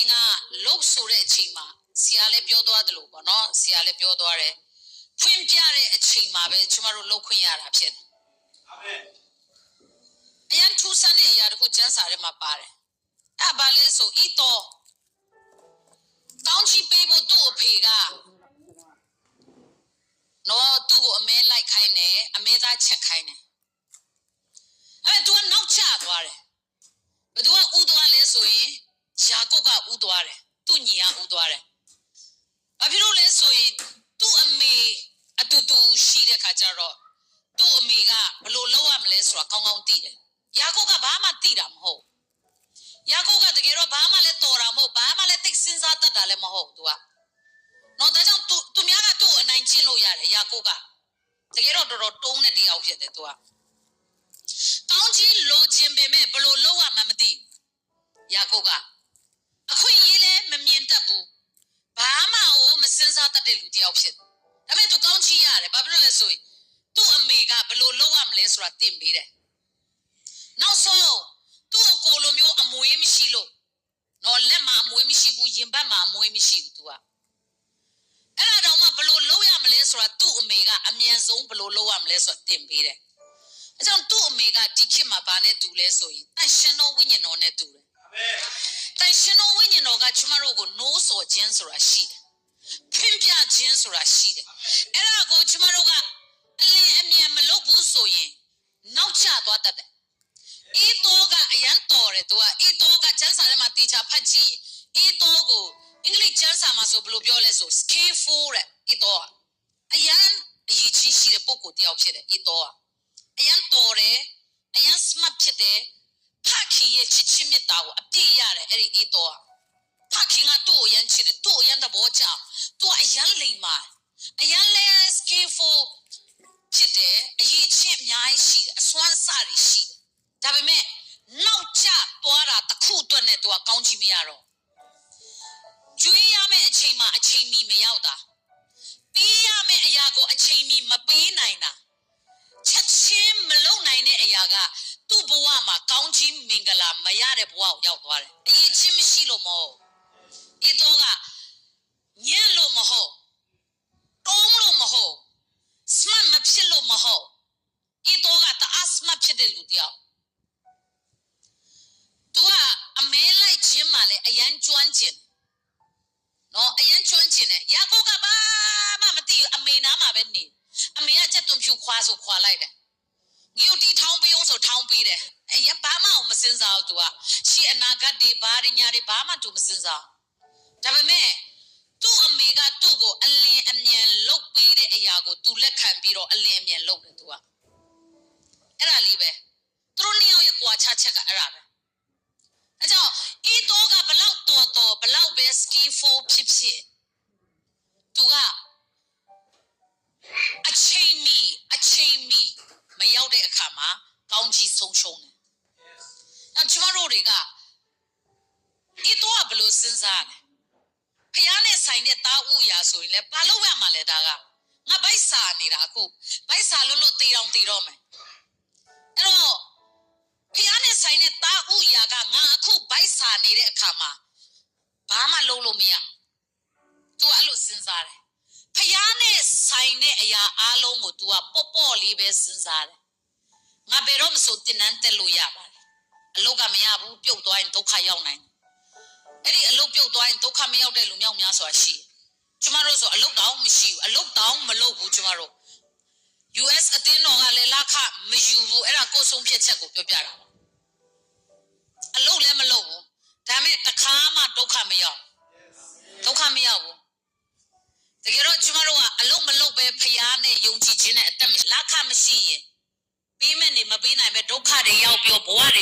ခင်ကလှုပ်ဆိုတဲ့အချိန်မှာဆရာလည်းပြောသွားတယ်လို့ပေါ့နော်ဆရာလည်းပြောသွားတယ်ဖွင့်ပြတဲ့အချိန်မှာပဲကျမတို့လှုပ်ခွင့်ရတာဖြစ်တယ်အာမင်အရန်ထူးဆန်းတဲ့အရာတစ်ခုကျမ်းစာထဲမှာပါတယ်အဲ့ဘာလဲဆိုဤတော့ကောင်းချီးပေးဖို့သူ့အဖေကနော်သူ့ကိုအမဲလိုက်ခိုင်းတယ်အမဲသားချက်ခိုင်းတယ်အဲ့သူကနောက်ကျသွားတယ်ဘယ်သူကဥသွားလဲဆိုရင် ယာကုပ်ကဥသွားတယ်သူ့ညီကဥသွားတယ်ဘာဖြစ်လို့လဲဆိုရင်သူ့အမေအတူတူရှိတဲ့ခါကျတော့သူ့အမေကဘယ်လိုလုပ်ရမလဲဆိုတာကောင်းကောင်းသိတယ်ယာကုပ်ကဘာမှသိတာမဟုတ်ယာကုပ်ကတကယ်တော့ဘာမှလည်းတော်တာမဟုတ်ဘာမှလည်းသိစဉ်းစားတတ်တာလည်းမဟုတ်သူကနော်ဒါကြောင့်သူသူများကသူ့ကိုအနိုင်ကျင့်လို့ရတယ်ယာကုပ်ကတကယ်တော့တော်တော်တုံးတဲ့တရားဖြစ်တယ်သူကကောင်းကြီးလိုချင်ပေမဲ့ဘယ်လိုလုပ်ရမှမသိယာကုပ်က လို့လဲဆိုရင်သူ့အမေကဘယ်လိုလုပ်ရမလဲဆိုတာသင်ပေးတယ် နောက်ဆုံးသူ့အကိုလိုမျိုးအမွေးမရှိလို့တော့လက်မှာအမွေးမရှိဘူးရင်ဘတ်မှာအမွေးမရှိဘူး तू อ่ะအဲ့ဒါတော့မှဘယ်လို့လုပ်ရမလဲဆိုတာသူ့အမေကအမြန်ဆုံးဘယ်လို့လုပ်ရမလဲဆိုတာသင်ပေးတယ်အဲကြောင့်သူ့အမေကဒီခေတ်မှာဗာနဲ့တူလဲဆိုရင်တန်ရှင်တော်ဝိညာဉ်တော်နဲ့တူတယ် အာမင် တန်ရှင်တော်ဝိညာဉ်တော်ကကျမတို့ကိုနိုးဆော်ခြင်းဆိုတာရှိတယ်ဖွင့်ပြခြင်းဆိုတာရှိတယ် အဲ့ဒါကိုကျမတို့ကအလင်းအမြန်မလုပ်ဘူးဆိုရင်နောက်ကျသွားတတ်တယ်ဤတော့ကအရန်တော်တယ်သူကဤတော့ကကျန်းစာထဲမှာတေချာဖတ်ကြည့်ရင်ဤတော့ကိုအင်္ဂလိပ်ကျန်းစာမှာဆိုဘယ်လိုပြောလဲဆို skillful တဲ့ဤတော့ကအရန်အရေးကြီးရှိတဲ့ပုံကိုတယောက်ဖြစ်တယ်ဤတော့ကအရန်တော်တယ်အရန် smart ဖြစ်တယ်ဖခင်ရဲ့ချစ်ချင်းမြတ်တာကိုအပြည့်ရတယ်အဲ့ဒီဤတော့ဖခင်ကသူ့ကိုအရန်ချစ်တယ်သူ့ကိုအရန်သဘောကျသူကအရန်လိမ်မာအရန်လဲ skillful ဖြစ်တယ်အရေးချင်းအများကြီးရှိတယ်အစွမ်းစတွေရှိတယ် ဒါပေမဲ့နောက်ကျသွားတာတစ် ခုအတွက်နဲ့သူကကောင်းချီးမရတော့ကျွေးရမယ့်အချိန်မှာအချိန်မီမရောက်တာပေးရမယ့်အရာကိုအချိန်မီမပေးနိုင်တာချက်ချင်းမလုပ်နိုင်တဲ့အရာကသူ့ဘဝမှာကောင်းချီးမင်္ဂလာမရတဲ့ဘဝကိုရောက်သွားတယ်အရေးချင်းမရှိလို့မဟုတ်ဒီတော့ကညံ့လို့မဟုတ်တုံးလို့မဟုတ် smart မဖြစ်လို့မဟုတ်ဒီတော့ကတအား smart ဖြစ်တဲ့လူတယောက် သူကအမဲလိုက်ခြင်းမှလည်းအရန်ကျွမ်းကျင်နော်အရန်ကျွမ်းကျင်တယ်ရာကိုကဘာမှမသိဘူးအမေနားမှာပဲနေအမေကချက်သွန်ဖြူခွာဆိုခွာလိုက်တယ်ငြူတီထောင်းပေးအောင်ဆိုထောင်းပေးတယ်အရန်ဘာမှအောင်မစင်စားဘူးသူကရှေ့အနာဂတ်တွေဘာတွေညာတွေဘာမှသူမစင်စားဒါပေမဲ့သူ့အမေကသူ့ကိုအလင်းအမြန်လှုပ်ပေးတဲ့အရာကိုသူလက်ခံပြီးတော့အလင်းအမြန်လှုပ်တယ်သူကအဲ့ဒါလေးပဲသူတို့နှစ်ယောက်ရဲ့ကြွာချချက်ကအဲ့ဒါပဲ အဲကြောင့်ဤတော့ကဘလောက်တော်တော်ဘလောက်ပဲ skillful ဖြစ်ဖြစ်သူကအချိန်မီအချိန်မီမရောက်တဲ့အခါမှာကောင်းကြီးဆုံးရှုံးတယ်။အဲကျမတို့တွေကဤတော့ကဘလို့စဉ်းစားလဲ။ဖျားနဲ့ဆိုင်တဲ့တာဥရာဆိုရင်လည်းဘာလို့ရမှာလဲဒါကငါဗိုက်စာနေတာအခုဗိုက်စာလို့လို့တေတောင်တေတော့မယ်။အဲ့တော့ဖះနဲ့ ဆိုင်တဲ့တာဥရာကငါအခုဗိုက်စာနေတဲ့အခါမှာဘာမှလုပ်လို့မရ။ तू အဲ့လိုစဉ်းစားတယ်။ဖះနဲ့ဆိုင်တဲ့အရာအားလုံးကို तू ကပေါ့ပေါ့လေးပဲစဉ်းစားတယ်။ငါဘယ်တော့မဆိုတင်နန်းတက်လို့ရပါတယ်။အလုတ်ကမရဘူးပြုတ်သွားရင်ဒုက္ခရောက်နိုင်တယ်။အဲ့ဒီအလုတ်ပြုတ်သွားရင်ဒုက္ခမရောက်တဲ့လူမျိုးများဆိုတာရှိတယ်။ကျမတို့ဆိုအလုတ်တောင်မရှိဘူး။အလုတ်တောင်မလုပ်ဘူးကျမတို့ US အတင်းတော်ကလည်းလက်ခမယူဘူးအဲ့ဒါကိုယ်ဆုံးဖြတ်ချက်ကိုပြောပြတာပါ အလုပ်လည်းမလုပ်ဘူးဒါပေမဲ့တစ်ခါမှဒုက္ခမရောက်ဒုက္ခမရောက်ဘူးတကယ်တော့ကျမတို့ကအလုပ်မလုပ်ပဲဖျားနဲ့ယုံကြည်ခြင်းနဲ့အသက်မလက်ခမရှိရင်ပေးမဲ့နေမပေးနိုင်ပဲဒုက္ခတွေရောက်ပြီးတော့ဘဝတွေ